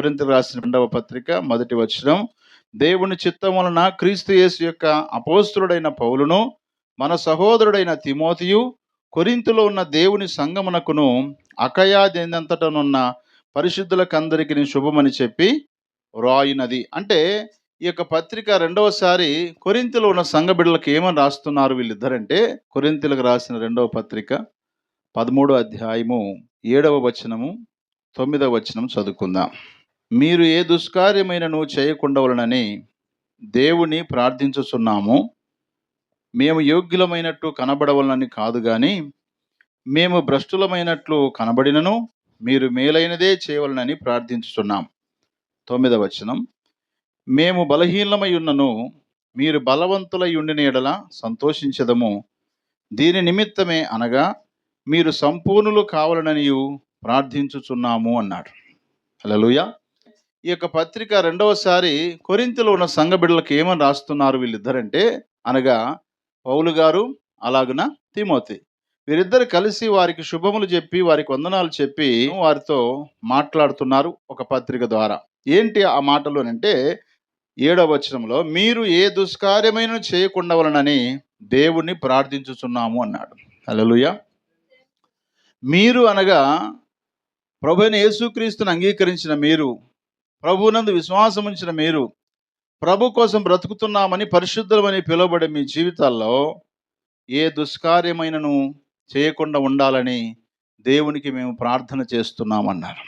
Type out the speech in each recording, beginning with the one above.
కొరింత రాసిన రెండవ పత్రిక మొదటి వచనం. దేవుని చిత్తం వలన క్రీస్తు యేసు యొక్క అపోస్తుడైన పౌలును మన సహోదరుడైన తిమోతియు కొరింతులో ఉన్న దేవుని సంగమునకును అకయాదేందంతటనున్న పరిశుద్ధులకందరికి శుభమని చెప్పి రాయినది అంటే ఈ యొక్క పత్రిక రెండవసారి కొరింతలో ఉన్న సంఘ బిడ్డలకు ఏమని రాస్తున్నారు వీళ్ళిద్దరంటే కొరింతలకు రాసిన రెండవ పత్రిక పదమూడో అధ్యాయము ఏడవ వచనము తొమ్మిదవ వచనం చదువుకుందాం. మీరు ఏ దుష్కార్యమైనను చేయకుండవలనని దేవుని ప్రార్థించుచున్నాము. మేము యోగ్యులమైనట్టు కనబడవలనని కాదు కానీ మేము భ్రష్టులమైనట్లు కనబడినను మీరు మేలైనదే చేయవలనని ప్రార్థించుచున్నాం. తొమ్మిదవ వచనం. మేము బలహీనమై ఉన్నను మీరు బలవంతులై ఉండిన ఎడల సంతోషించదము. దీని నిమిత్తమే అనగా మీరు సంపూర్ణులు కావాలననియు ప్రార్థించుచున్నాము అన్నాడు. హలోయా ఈ యొక్క పత్రిక రెండవసారి కొరింతలో ఉన్న సంఘ బిడ్డలకు ఏమని రాస్తున్నారు వీళ్ళిద్దరంటే అనగా పౌలు గారు అలాగున తిమోతి. వీరిద్దరు కలిసి వారికి శుభములు చెప్పి వారికి వందనాలు చెప్పి వారితో మాట్లాడుతున్నారు ఒక పత్రిక ద్వారా. ఏంటి ఆ మాటలు అంటే ఏడవ వచనంలో మీరు ఏ దుష్కార్యమైన చేయకుండా వలనని దేవుణ్ణి ప్రార్థించుచున్నాము అన్నాడు. అలలుయ మీరు అనగా ప్రభుని యేసుక్రీస్తుని అంగీకరించిన మీరు ప్రభునందు విశ్వాసం ఉంచిన మీరు ప్రభు కోసం బ్రతుకుతున్నామని పరిశుద్ధమని పిలువబడే మీ జీవితాల్లో ఏ దుష్కార్యమైనను చేయకుండా ఉండాలని దేవునికి మేము ప్రార్థన చేస్తున్నామన్నారు.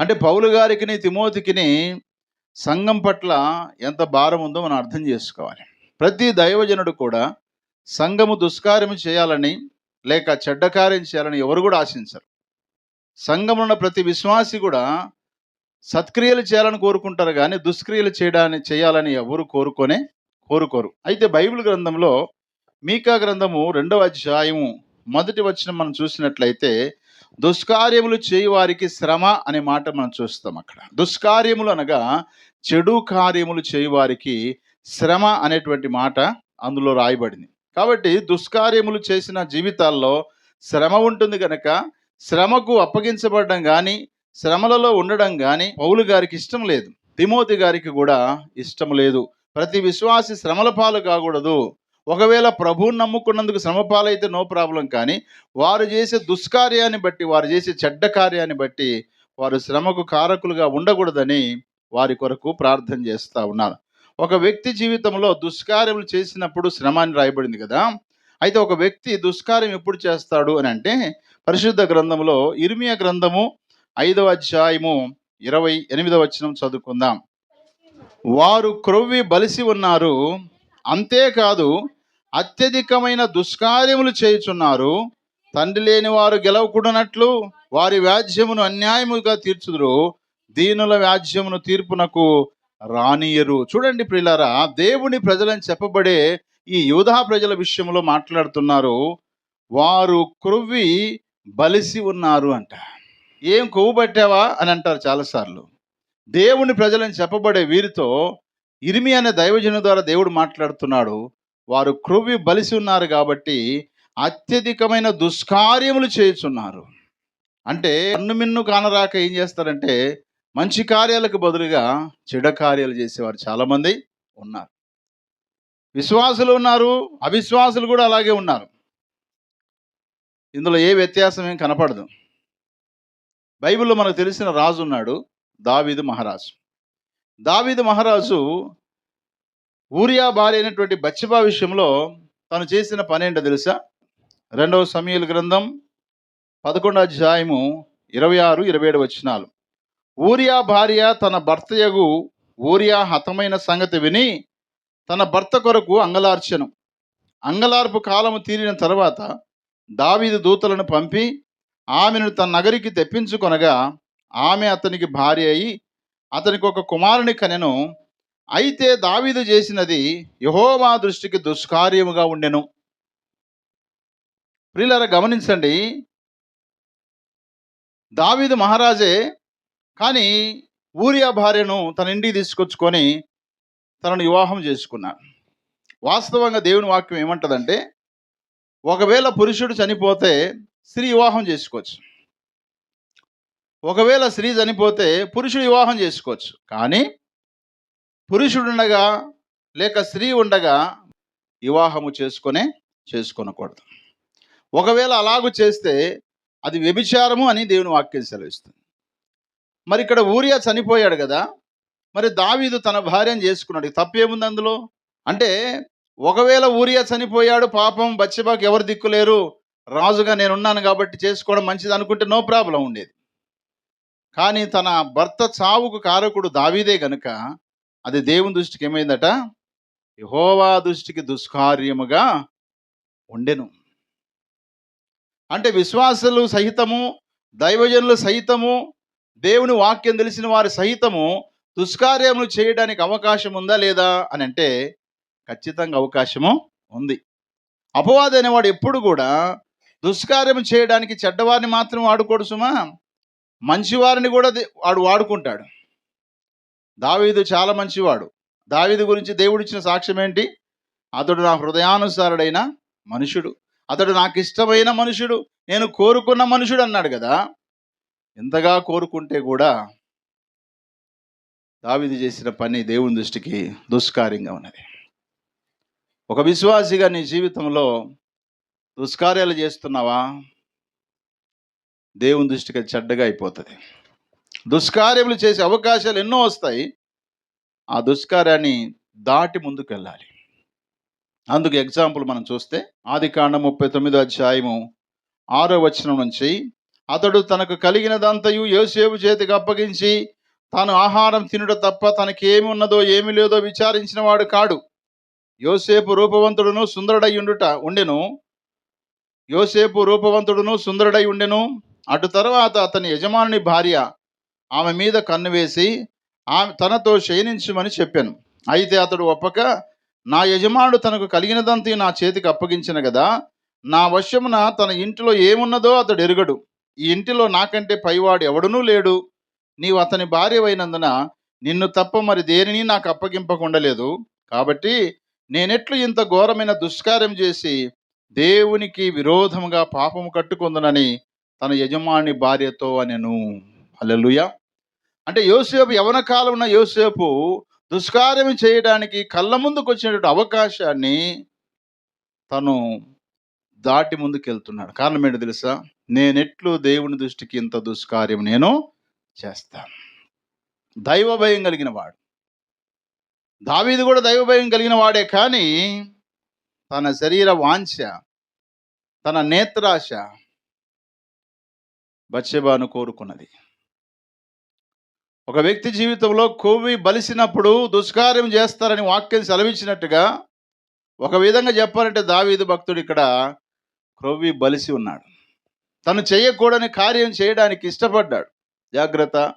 అంటే పౌలు గారికి తిమోతికిని సంఘం పట్ల ఎంత భారం ఉందో మనం అర్థం చేసుకోవాలి. ప్రతి దైవజనుడు కూడా సంఘము దుష్కార్యం చేయాలని లేక చెడ్డ కార్యం చేయాలని ఎవరు కూడా ఆశించరు. సంఘమున్న ప్రతి విశ్వాసి కూడా సత్క్రియలు చేయాలని కోరుకుంటారు కానీ దుష్క్రియలు చేయడాన్ని చేయాలని ఎవరు కోరుకొనే కోరుకోరు. అయితే బైబిల్ గ్రంథంలో మీకా గ్రంథము రెండవ అధ్యాయము మొదటి వచ్చిన మనం చూసినట్లయితే దుష్కార్యములు చేయువారికి శ్రమ అనే మాట మనం చూస్తాం అక్కడ. దుష్కార్యములు అనగా చెడు కార్యములు చేయువారికి శ్రమ అనేటువంటి మాట అందులో రాయబడింది. కాబట్టి దుష్కార్యములు చేసిన జీవితాల్లో శ్రమ ఉంటుంది కనుక శ్రమకు అప్పగించబడడం కానీ శ్రమలలో ఉండడం కానీ పౌలు గారికి ఇష్టం లేదు. తిమోతి గారికి కూడా ఇష్టం లేదు. ప్రతి విశ్వాసి శ్రమల పాలు కాకూడదు. ఒకవేళ ప్రభువుని నమ్ముకున్నందుకు శ్రమ పాలైతే నో ప్రాబ్లం కానీ వారు చేసే దుష్కార్యాన్ని బట్టి వారు చేసే చెడ్డ కార్యాన్ని బట్టి వారు శ్రమకు కారకులుగా ఉండకూడదని వారి కొరకు ప్రార్థన చేస్తూ ఉన్నారు. ఒక వ్యక్తి జీవితంలో దుష్కార్యములు చేసినప్పుడు శ్రమ అని రాయబడింది కదా. అయితే ఒక వ్యక్తి దుష్కార్యం ఎప్పుడు చేస్తాడు అని అంటే పరిశుద్ధ గ్రంథంలో ఇర్మియా గ్రంథము ఐదవ అధ్యాయము ఇరవై ఎనిమిదవ వచనం చదువుకుందాం. వారు క్రొవ్వి బలిసి ఉన్నారు. అంతేకాదు అత్యధికమైన దుష్కార్యములు చేయుచున్నారు. తండ్రి లేని వారు గెలవకూడనట్లు వారి వ్యాజ్యమును అన్యాయముగా తీర్చుదురు. దీనుల వ్యాజ్యమును తీర్పునకు రానియరు. చూడండి ప్రియులారా దేవుని ప్రజలని చెప్పబడే ఈ యూదా ప్రజల విషయంలో మాట్లాడుతున్నారు. వారు క్రొవ్వి బలిసి ఉన్నారు అంట. ఏం కొవ్వు పట్టావా అని అంటారు చాలాసార్లు. దేవుని ప్రజలని చెప్పబడే వీరితో ఇరిమి అనే దైవజను ద్వారా దేవుడు మాట్లాడుతున్నాడు. వారు క్రొవ్వి బలిసి ఉన్నారు కాబట్టి అత్యధికమైన దుష్కార్యములు చేయుచున్నారు. అంటే అన్ను మిన్ను కానరాక ఏం చేస్తారంటే మంచి కార్యాలకు బదులుగా చెడ కార్యాలు చేసేవారు చాలామంది ఉన్నారు. విశ్వాసులు ఉన్నారు అవిశ్వాసులు కూడా అలాగే ఉన్నారు. ఇందులో ఏ వ్యత్యాసం ఏం కనపడదు. బైబిల్లో మనకు తెలిసిన రాజు ఉన్నాడు దావీదు మహారాజు. దావీదు మహారాజు ఊరియా భార్య అయినటువంటి బచ్చబా విషయంలో తను చేసిన పని ఏంటో తెలుసా? రెండవ సమయల గ్రంథం పదకొండో అధ్యాయము ఇరవై ఆరు ఇరవై ఏడు వచ్చినాలు ఊరియా భార్య తన భర్తయగు ఊరియా హతమైన సంగతి విని తన భర్త కొరకు అంగలార్చను. అంగలార్పు కాలము తీరిన తర్వాత దావీదు దూతలను పంపి ఆమెను తన నగరికి తెప్పించుకొనగా ఆమె అతనికి భార్య అయి అతనికి ఒక కుమారుని కనెను. అయితే దావీదు చేసినది యహోవా దృష్టికి దుష్కార్యముగా ఉండెను. ప్రియులారా గమనించండి. దావీదు మహారాజే కానీ ఊరియా భార్యను తన ఇంటికి తీసుకొచ్చుకొని తనను వివాహం చేసుకున్నాడు. వాస్తవంగా దేవుని వాక్యం ఏమంటదంటే ఒకవేళ పురుషుడు చనిపోతే స్త్రీ వివాహం చేసుకోవచ్చు. ఒకవేళ స్త్రీ చనిపోతే పురుషుడు వివాహం చేసుకోవచ్చు. కానీ పురుషుడుండగా లేక స్త్రీ ఉండగా వివాహము చేసుకునే చేసుకొనకూడదు. ఒకవేళ అలాగూ చేస్తే అది వ్యభిచారము అని దేవుని వాక్యం సెలవిస్తుంది. మరి ఇక్కడ ఊరియా చనిపోయాడు కదా మరి దావీదు తన భార్యను చేసుకున్నాడు. తప్పేముంది అందులో? అంటే ఒకవేళ ఊరియా చనిపోయాడు పాపం బచ్చిపాకు ఎవరు దిక్కులేరు? రాజుగా నేనున్నాను కాబట్టి చేసుకోవడం మంచిది అనుకుంటే నో ప్రాబ్లం ఉండేది. కానీ తన భర్త చావుకు కారకుడు దావీదే గనుక అది దేవుని దృష్టికి ఏమైందట? యహోవా దృష్టికి దుష్కార్యముగా ఉండెను. అంటే విశ్వాసులు సహితము దైవజనులు సహితము దేవుని వాక్యం తెలిసిన వారి సహితము దుష్కార్యములు చేయడానికి అవకాశం ఉందా లేదా అని అంటే ఖచ్చితంగా అవకాశము ఉంది. అపవాది అనేవాడు ఎప్పుడు కూడా దుష్కార్యం చేయడానికి చెడ్డవారిని మాత్రం వాడుకోడు సుమా. మంచివారిని కూడా వాడు వాడుకుంటాడు. దావీదు చాలా మంచివాడు. దావీదు గురించి దేవుడు ఇచ్చిన సాక్ష్యం ఏంటి? అతడు నా హృదయానుసారుడైన మనుషుడు. అతడు నాకు ఇష్టమైన మనుషుడు. నేను కోరుకున్న మనుషుడు అన్నాడు కదా. ఎంతగా కోరుకుంటే కూడా దావిది చేసిన పని దేవుని దృష్టికి దుష్కార్యంగా ఉన్నది. ఒక విశ్వాసిగా నీ జీవితంలో దుష్కార్యాలు చేస్తున్నావా? దేవుని దృష్టికి అది చెడ్డగా అయిపోతుంది. దుష్కార్యములు చేసే అవకాశాలు ఎన్నో వస్తాయి. ఆ దుష్కార్యాన్ని దాటి ముందుకు వెళ్ళాలి అందుకు ఎగ్జాంపుల్ మనం చూస్తే ఆది కాండ ముప్పై తొమ్మిదో అధ్యాయము ఆరో వచనం నుంచి అతడు తనకు కలిగినదంతయు యోసేపు చేతికి అప్పగించి తాను ఆహారం తినుట తప్ప తనకి ఏమి ఉన్నదో ఏమి లేదో విచారించిన వాడు కాడు. యోసేపు రూపవంతుడును సుందరుడై ఉండుట ఉండెను. యోసేపు రూపవంతుడును సుందరుడై ఉండెను. అటు తర్వాత అతని యజమానుని భార్య ఆమె మీద కన్ను వేసి ఆమె తనతో శయనించమని చెప్పాను. అయితే అతడు ఒప్పక నా యజమానుడు తనకు కలిగినదంతా నా చేతికి అప్పగించిన కదా నా వశమున తన ఇంటిలో ఏమున్నదో అతడు ఎరుగడు. ఈ ఇంటిలో నాకంటే పైవాడు ఎవడునూ లేడు. నీవు అతని భార్యవైనందున నిన్ను తప్ప మరి దేనిని నాకు అప్పగింపకుండలేదు. కాబట్టి నేనెట్లు ఇంత ఘోరమైన దుష్కార్యం చేసి దేవునికి విరోధముగా పాపము కట్టుకుందనని తన యజమాని భార్యతో అనెను. అల్లెలుయ అంటే యోసేపు యవన కాలం ఉన్న యోసేపు దుష్కార్యం చేయడానికి కళ్ళ ముందుకు వచ్చినటువంటి అవకాశాన్ని తను దాటి ముందుకు వెళ్తున్నాడు కారణం ఏంటో తెలుసా? నేనెట్లు దేవుని దృష్టికి ఇంత దుష్కార్యం నేను చేస్తాను. దైవ భయం కలిగిన వాడు. దావీది కూడా దైవ భయం కలిగిన వాడే కానీ తన శరీర వాంఛ తన నేత్రాశ బత్సెబాను కోరుకున్నది. ఒక వ్యక్తి జీవితంలో కొవ్వి బలిసినప్పుడు దుష్కార్యం చేస్తారని వాక్యం సెలవిచ్చినట్టుగా ఒక విధంగా చెప్పాలంటే దావీదు భక్తుడు ఇక్కడ క్రొవ్వి బలిసి ఉన్నాడు. తను చేయకూడని కార్యం చేయడానికి ఇష్టపడ్డాడు. జాగ్రత్త.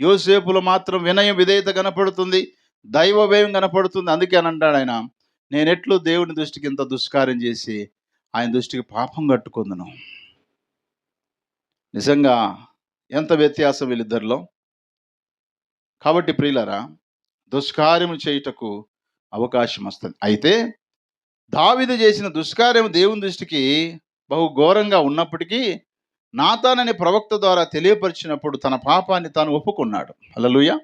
యోసేపులు మాత్రం వినయం విధేయత కనపడుతుంది. దైవభయం కనపడుతుంది. అందుకే అని అంటాడు ఆయన. నేనెట్లు దేవుని దృష్టికి ఇంత దుష్కార్యం చేసి ఆయన దృష్టికి పాపం కట్టుకుందును. నిజంగా ఎంత వ్యత్యాసం వీళ్ళిద్దరిలో? కాబట్టి ప్రియులరా దుష్కార్యము చేయుటకు అవకాశం వస్తుంది. అయితే దావిదు చేసిన దుష్కార్యం దేవుని దృష్టికి బహు ఘోరంగా ఉన్నప్పటికీ నాతానని ప్రవక్త ద్వారా తెలియపరిచినప్పుడు తన పాపాన్ని తాను ఒప్పుకున్నాడు. అలలుయ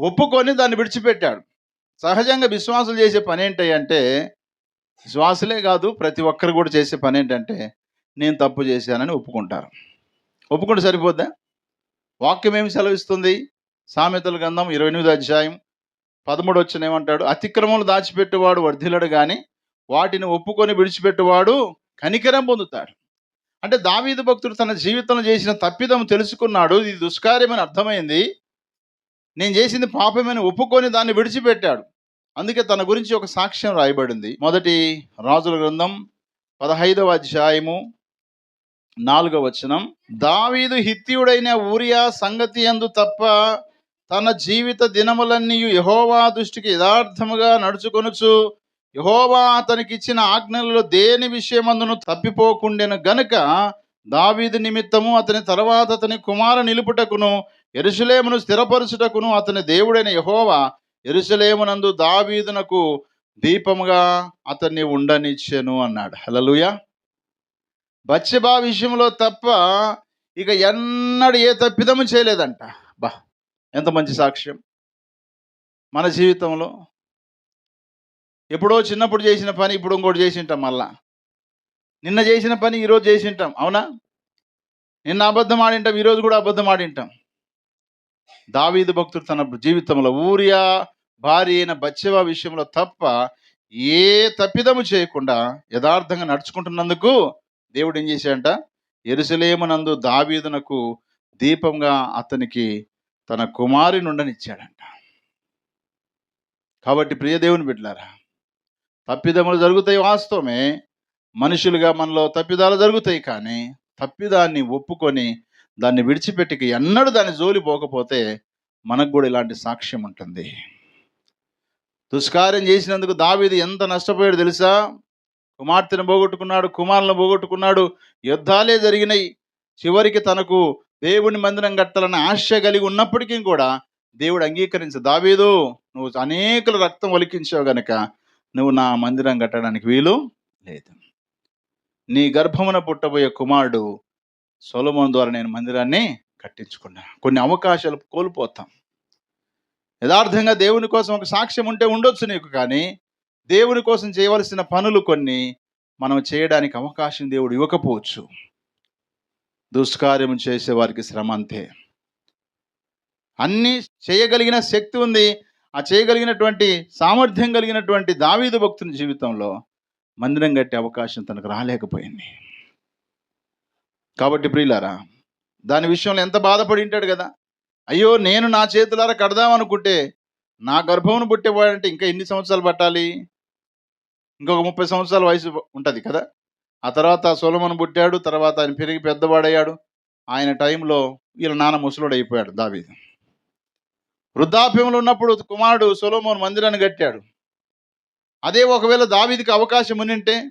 ఒప్పుకొని దాన్ని విడిచిపెట్టాడు. సహజంగా విశ్వాసులు చేసే పని ఏంటి అంటే విశ్వాసులే కాదు ప్రతి ఒక్కరు కూడా చేసే పని ఏంటంటే నేను తప్పు చేశానని ఒప్పుకుంటారు. ఒప్పుకుంటే సరిపోద్దా? వాక్యం ఏమి సెలవిస్తుంది? సామెతల గ్రంథం ఇరవై ఎనిమిది అధ్యాయం పదమూడు వచ్చిన ఏమంటాడు? అతిక్రమములు దాచిపెట్టేవాడు వర్ధిలడు కానీ వాటిని ఒప్పుకొని విడిచిపెట్టేవాడు కనికరం పొందుతాడు. అంటే దావీదు భక్తుడు తన జీవితంలో చేసిన తప్పిదం తెలుసుకున్నాడు ఇది దుష్కార్యమని అర్థమైంది. నేను చేసింది పాపమని ఒప్పుకొని దాన్ని విడిచిపెట్టాడు. అందుకే తన గురించి ఒక సాక్ష్యం రాయబడింది. మొదటి రాజుల గ్రంథం పదహైదవ అధ్యాయము నాలుగవ వచనం. దావీదు హిత్యుడైన ఊరియా సంగతి అందు తప్ప తన జీవిత దినములన్నీ యహోవా దృష్టికి యథార్థముగా నడుచుకొనుచు యహోవా అతనికి ఇచ్చిన ఆజ్ఞలలో దేని విషయమందును తప్పిపోకుండెను గనుక దావీదు నిమిత్తము అతని తర్వాత అతని కుమార నిలుపుటకును ఎరుసలేమును స్థిరపరచుటకును అతని దేవుడైన యహోవా ఎరుసలేమునందు దావీదునకు దీపముగా అతన్ని ఉండనిచ్చెను అన్నాడు. హలలుయ బచ్చబా విషయంలో తప్ప ఇక ఎన్నడు ఏ తప్పిదము చేయలేదంట. బా ఎంత మంచి సాక్ష్యం. మన జీవితంలో ఎప్పుడో చిన్నప్పుడు చేసిన పని ఇప్పుడు ఇంకోటి చేసింటాం మళ్ళా. నిన్న చేసిన పని ఈరోజు చేసింటాం అవునా? నిన్న అబద్ధం ఆడింటాం ఈరోజు కూడా అబద్ధం ఆడింటాం. దావీదు భక్తుడు తన జీవితంలో ఊరియా భార్య అయిన బచ్చవ విషయంలో తప్ప ఏ తప్పిదము చేయకుండా యథార్థంగా నడుచుకుంటున్నందుకు దేవుడు ఏం చేశాడంట? ఎరుసలేమనందు దావీదునకు దీపంగా అతనికి తన కుమారి నుండనిచ్చాడంట కాబట్టి ప్రియ దేవుని బిడ్డలారా తప్పిదములు జరుగుతాయి వాస్తవమే. మనుషులుగా మనలో తప్పిదాలు జరుగుతాయి కానీ తప్పిదాన్ని ఒప్పుకొని దాన్ని విడిచిపెట్టి ఎన్నడూ దాన్ని జోలి పోకపోతే మనకు కూడా ఇలాంటి సాక్ష్యం ఉంటుంది. దుష్కార్యం చేసినందుకు దావీది ఎంత నష్టపోయాడు తెలుసా? కుమార్తెను పోగొట్టుకున్నాడు కుమారులను పోగొట్టుకున్నాడు. యుద్ధాలే జరిగినాయి. చివరికి తనకు దేవుని మందిరం కట్టాలన్న ఆశ కలిగి ఉన్నప్పటికీ కూడా దేవుడు అంగీకరించ దావీదు నువ్వు అనేకుల రక్తం ఒలికించావు గనక నువ్వు నా మందిరం కట్టడానికి వీలు లేదు. నీ గర్భమున పుట్టబోయే కుమారుడు సొలమోన్ ద్వారా నేను మందిరాన్ని కట్టించుకున్నా. కొన్ని అవకాశాలు కోల్పోతాం. యథార్థంగా దేవుని కోసం ఒక సాక్ష్యం ఉంటే ఉండొచ్చు నీకు కానీ దేవుని కోసం చేయవలసిన పనులు కొన్ని మనం చేయడానికి అవకాశం దేవుడు ఇవ్వకపోవచ్చు. దుష్కార్యం చేసే వారికి శ్రమ అంతే. అన్నీ చేయగలిగిన శక్తి ఉంది. ఆ చేయగలిగినటువంటి సామర్థ్యం కలిగినటువంటి దావీదు భక్తుని జీవితంలో మందిరం కట్టే అవకాశం తనకు రాలేకపోయింది. కాబట్టి ప్రియులారా దాని విషయంలో ఎంత బాధపడి ఉంటాడు కదా? అయ్యో నేను నా చేతులారా కడదామనుకుంటే నా గర్భమును పుట్టేవాడంటే ఇంకా ఎన్ని సంవత్సరాలు పట్టాలి? ఇంకొక ముప్పై సంవత్సరాల వయసు ఉంటుంది కదా? ఆ తర్వాత సొలమన్ పుట్టాడు తర్వాత ఆయన పెరిగి పెద్దవాడయ్యాడు. ఆయన టైంలో వీళ్ళ నాన్న ముసలుడు అయిపోయాడు దావి వృద్ధాప్యంలో ఉన్నప్పుడు కుమారుడు సొలోమోన్ మందిరాన్ని కట్టాడు. అదే ఒకవేళ దావీదికి అవకాశం ఉనింటే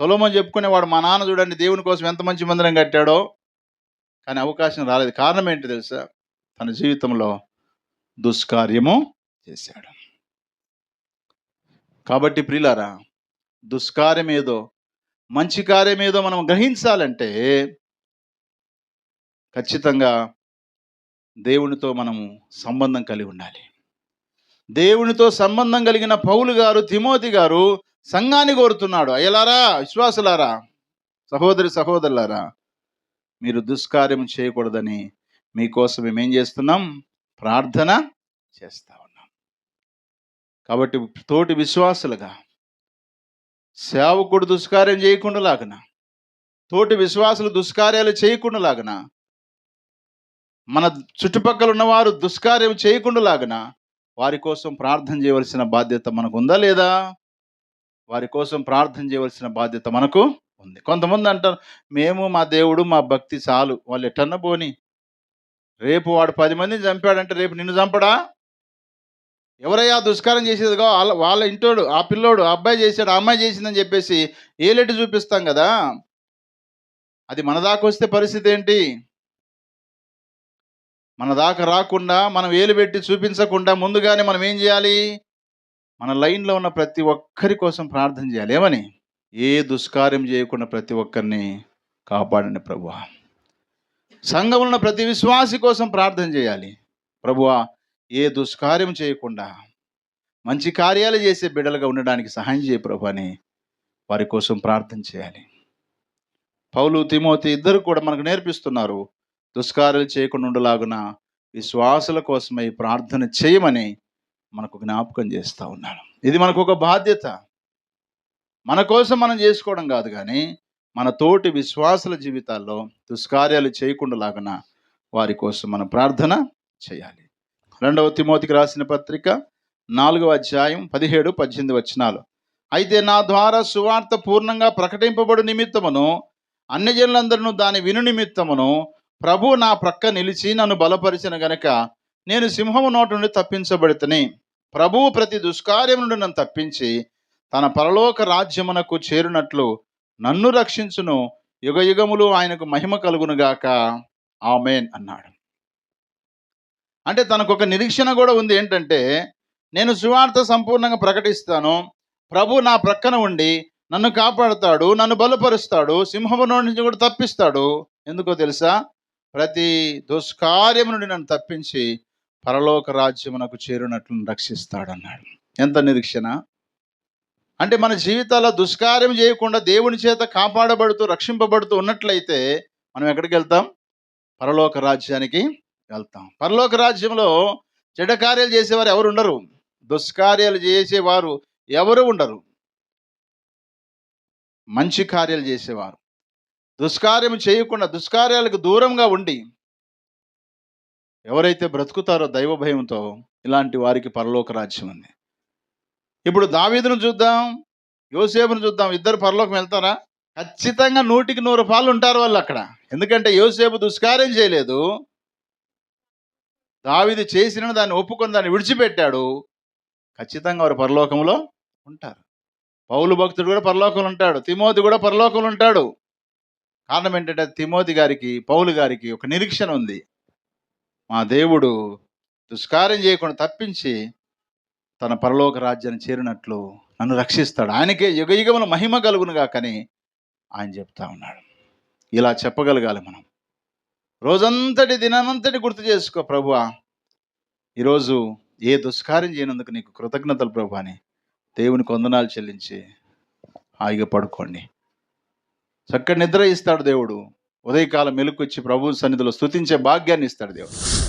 సొలోమోన్ చెప్పుకునేవాడు మా నాన్న చూడండి దేవుని కోసం ఎంత మంచి మందిరం కట్టాడో. కానీ అవకాశం రాలేదు. కారణం ఏంటి తెలుసా? తన జీవితంలో దుష్కార్యము చేశాడు. కాబట్టి ప్రియులారా దుష్కార్యం ఏదో మంచి కార్యం ఏదో మనం గ్రహించాలంటే ఖచ్చితంగా దేవునితో మనము సంబంధం కలిగి ఉండాలి. దేవునితో సంబంధం కలిగిన పౌలు గారు తిమోతి గారు సంఘాన్ని కోరుతున్నాడు. అయ్యలారా విశ్వాసులారా సహోదరి సహోదరులారా మీరు దుష్కార్యం చేయకూడదని మీకోసం మేము ఏం చేస్తున్నాం? ప్రార్థన చేస్తా ఉన్నాం. కాబట్టి తోటి విశ్వాసులుగా సేవకుడు దుష్కార్యం చేయకుండా లాగన తోటి విశ్వాసులు దుష్కార్యాలు చేయకుండా లాగన మన చుట్టుపక్కల ఉన్నవారు దుష్కార్యం చేయకుండా లాగన వారి కోసం ప్రార్థన చేయవలసిన బాధ్యత మనకు ఉందా లేదా? వారి కోసం ప్రార్థన చేయవలసిన బాధ్యత మనకు ఉంది. కొంతమంది అంటారు మేము మా దేవుడు మా భక్తి చాలు. వాళ్ళు ఎట్టన్న పోని రేపు వాడు పది మందిని చంపాడంటే రేపు నిన్ను చంపడా? ఎవరయ్యా దుష్కారం చేసేదిగో వాళ్ళ వాళ్ళ ఇంటోడు ఆ పిల్లోడు ఆ అబ్బాయి చేశాడు ఆ అమ్మాయి చేసిందని చెప్పేసి ఏలెట్టు చూపిస్తాం కదా? అది మన దాకా వస్తే పరిస్థితి ఏంటి? మన దాకా రాకుండా మనం ఏలు పెట్టి చూపించకుండా ముందుగానే మనం ఏం చేయాలి? మన లైన్లో ఉన్న ప్రతి ఒక్కరి కోసం ప్రార్థన చేయాలి. ఏమని? ఏ దుష్కార్యం చేయకుండా ప్రతి ఒక్కరిని కాపాడండి ప్రభు సంఘంలో ఉన్న ప్రతి విశ్వాసి కోసం ప్రార్థన చేయాలి. ప్రభువా ఏ దుష్కార్యం చేయకుండా మంచి కార్యాలు చేసే బిడ్డలుగా ఉండడానికి సహాయం చేయ ప్రభు అని వారి కోసం ప్రార్థన చేయాలి. పౌలు తిమోతి ఇద్దరు కూడా మనకు నేర్పిస్తున్నారు దుష్కార్యాలు చేయకుండా ఉండలాగున విశ్వాసుల కోసమై ప్రార్థన చేయమని మనకు జ్ఞాపకం చేస్తూ ఉన్నాడు. ఇది మనకు ఒక బాధ్యత. మన కోసం మనం చేసుకోవడం కాదు కానీ మన తోటి విశ్వాసుల జీవితాల్లో దుష్కార్యాలు చేయకుండా లాగున వారి కోసం మనం ప్రార్థన చేయాలి. రెండవ తిమోతికి రాసిన పత్రిక నాలుగవ అధ్యాయం పదిహేడు పద్దెనిమిది వచనాలు. అయితే నా ద్వారా సువార్త పూర్ణంగా ప్రకటింపబడు నిమిత్తమును అన్యజనులందరూ దాని విను నిమిత్తమును ప్రభు నా ప్రక్క నిలిచి నన్ను బలపరిచిన గనక నేను సింహము నోటి నుండి తప్పించబడితని. ప్రభువు ప్రతి దుష్కార్యం నుండి నన్ను తప్పించి తన పరలోక రాజ్యమునకు చేరునట్లు నన్ను రక్షించును. యుగ యుగములు ఆయనకు మహిమ కలుగునుగాక. ఆమెన్ అన్నాడు. అంటే తనకు ఒక నిరీక్షణ కూడా ఉంది ఏంటంటే నేను సువార్త సంపూర్ణంగా ప్రకటిస్తాను. ప్రభు నా ప్రక్కన ఉండి నన్ను కాపాడుతాడు నన్ను బలపరుస్తాడు సింహము నుంచి కూడా తప్పిస్తాడు. ఎందుకో తెలుసా? ప్రతి దుష్కార్యము నుండి నన్ను తప్పించి పరలోక రాజ్యమునకు చేరినట్లు రక్షిస్తాడన్నాడు. ఎంత నిరీక్షణ? అంటే మన జీవితాల్లో దుష్కార్యం చేయకుండా దేవుని చేత కాపాడబడుతూ రక్షింపబడుతూ ఉన్నట్లయితే మనం ఎక్కడికి వెళ్తాం? పరలోక రాజ్యానికి వెళ్తాం. పరలోక రాజ్యంలో చెడ్డ కార్యాలు చేసేవారు ఎవరు ఉండరు. దుష్కార్యాలు చేసేవారు ఎవరు ఉండరు. మంచి కార్యాలు చేసేవారు. దుష్కార్యం చేయకుండా దుష్కార్యాలకు దూరంగా ఉండి ఎవరైతే బ్రతుకుతారో దైవ భయంతో ఇలాంటి వారికి పరలోక రాజ్యం ఉంది ఇప్పుడు దావీదును చూద్దాం యోసేపును చూద్దాం. ఇద్దరు పరలోకం వెళ్తారా? ఖచ్చితంగా నూటికి నూరు పాలు ఉంటారు వాళ్ళు అక్కడ. ఎందుకంటే యోసేపు దుష్కార్యం చేయలేదు. దావిది చేసిన దాన్ని ఒప్పుకొని దాన్ని విడిచిపెట్టాడు. ఖచ్చితంగా వారు పరలోకంలో ఉంటారు. పౌలు భక్తుడు కూడా పరలోకంలో ఉంటాడు. తిమోతి కూడా పరలోకంలో ఉంటాడు. కారణం ఏంటంటే తిమోతి గారికి పౌలు గారికి ఒక నిరీక్షణ ఉంది. మా దేవుడు దుష్కార్యం చేయకుండా తప్పించి తన పరలోక రాజ్యాన్ని చేరినట్లు నన్ను రక్షిస్తాడు. ఆయనకే యుగ యుగముల మహిమ కలుగునుగా కానీ ఆయన చెప్తా ఉన్నాడు. ఇలా చెప్పగలగాలి మనం. రోజంతటి దినమంతటి గుర్తు చేసుకో ప్రభువా. ఈరోజు ఏ దుష్కార్యం చేయనందుకు నీకు కృతజ్ఞతలు ప్రభు అని దేవుని కొందనాలు చెల్లించి హాయిగా పడుకోండి. చక్కటి నిద్ర ఇస్తాడు దేవుడు. ఉదయకాలం మెలుకొచ్చి ప్రభు సన్నిధిలో స్తుతించే భాగ్యాన్ని ఇస్తాడు దేవుడు.